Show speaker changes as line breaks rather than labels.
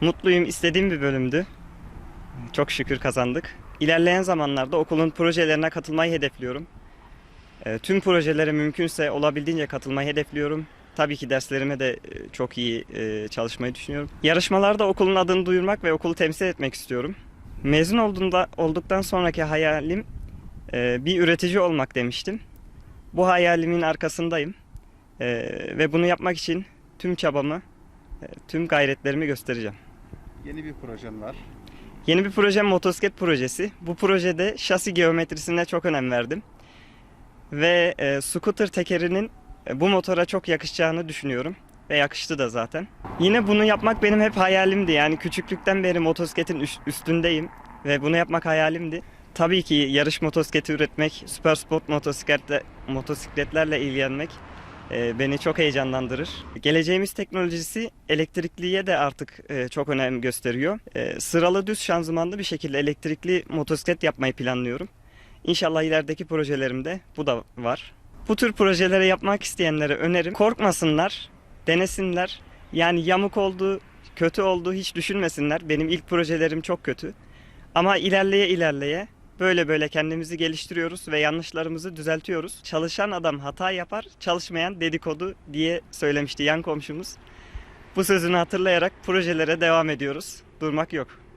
mutluyum. İstediğim bir bölümdü. Çok şükür kazandık. İlerleyen zamanlarda okulun projelerine katılmayı hedefliyorum. E, tüm projelere mümkünse olabildiğince katılmayı hedefliyorum. Tabii ki derslerime de e, çok iyi e, çalışmayı düşünüyorum. Yarışmalarda okulun adını duyurmak ve okulu temsil etmek istiyorum. Mezun olduğunda olduktan sonraki hayalim e, bir üretici olmak demiştim. Bu hayalimin arkasındayım. E, ve bunu yapmak için tüm çabamı, e, tüm gayretlerimi göstereceğim.
Yeni bir projen var.
Yeni bir projem motosiklet projesi. Bu projede şasi geometrisine çok önem verdim. Ve e, scooter tekerinin e, bu motora çok yakışacağını düşünüyorum. Ve yakıştı da zaten. Yine bunu yapmak benim hep hayalimdi. Yani küçüklükten beri motosikletin üst- üstündeyim. Ve bunu yapmak hayalimdi. Tabii ki yarış motosikleti üretmek, süper sport motosikletle, motosikletlerle ilgilenmek beni çok heyecanlandırır. Geleceğimiz teknolojisi elektrikliye de artık e, çok önem gösteriyor. E, sıralı düz şanzımanlı bir şekilde elektrikli motosiklet yapmayı planlıyorum. İnşallah ilerideki projelerimde bu da var. Bu tür projelere yapmak isteyenlere önerim korkmasınlar, denesinler. Yani yamuk oldu, kötü oldu hiç düşünmesinler. Benim ilk projelerim çok kötü. Ama ilerleye ilerleye böyle böyle kendimizi geliştiriyoruz ve yanlışlarımızı düzeltiyoruz. Çalışan adam hata yapar, çalışmayan dedikodu diye söylemişti yan komşumuz. Bu sözünü hatırlayarak projelere devam ediyoruz. Durmak yok.